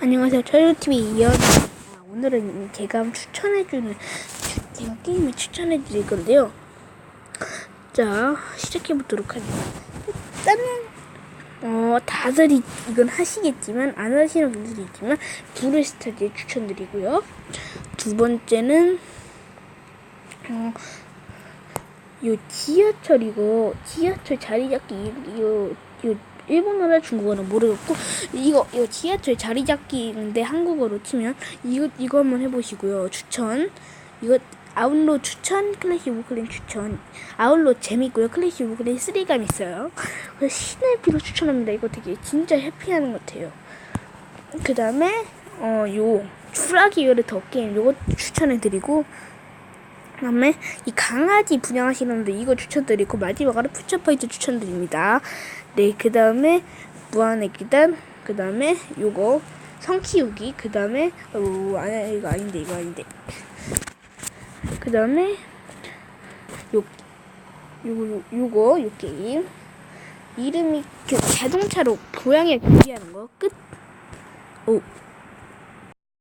안녕하세요. 철유TV 이현입니다. 오늘은 제가 추천해주는, 추- 제가 게임을 추천해드릴 건데요. 자, 시작해보도록 하겠습니다. 일단은, 어, 다들 이, 이건 하시겠지만, 안 하시는 분들이 있지만, 브루스타즈 추천드리고요. 두 번째는, 어, 요 지하철이고, 지하철 자리 잡기, 요, 요, 일본어나 중국어는 모르겠고, 이거, 이거 지하철 자리 잡기인데 한국어로 치면, 이거, 이거 한번 해보시고요. 추천. 이거, 아웃로 추천, 클래식 우클린 추천. 아웃로 재밌고요. 클래식 우클린 3감 있어요. 그래서 신의 피로 추천합니다. 이거 되게 진짜 해피하는 것 같아요. 그 다음에, 어, 요, 추라기 요르 더 게임, 요거 추천해드리고, 그 다음에 이 강아지 분양하시는데 이거 추천드리고 마지막으로 푸처파이트 추천드립니다. 네, 그 다음에 무한의 기단, 그 다음에 요거 성 키우기, 그 다음에 어, 아니 이거 아닌데 이거 아닌데. 그 다음에 요 요거 요, 요거 요 게임 이름이 그 자동차로 고양이 교기하는 거 끝. 오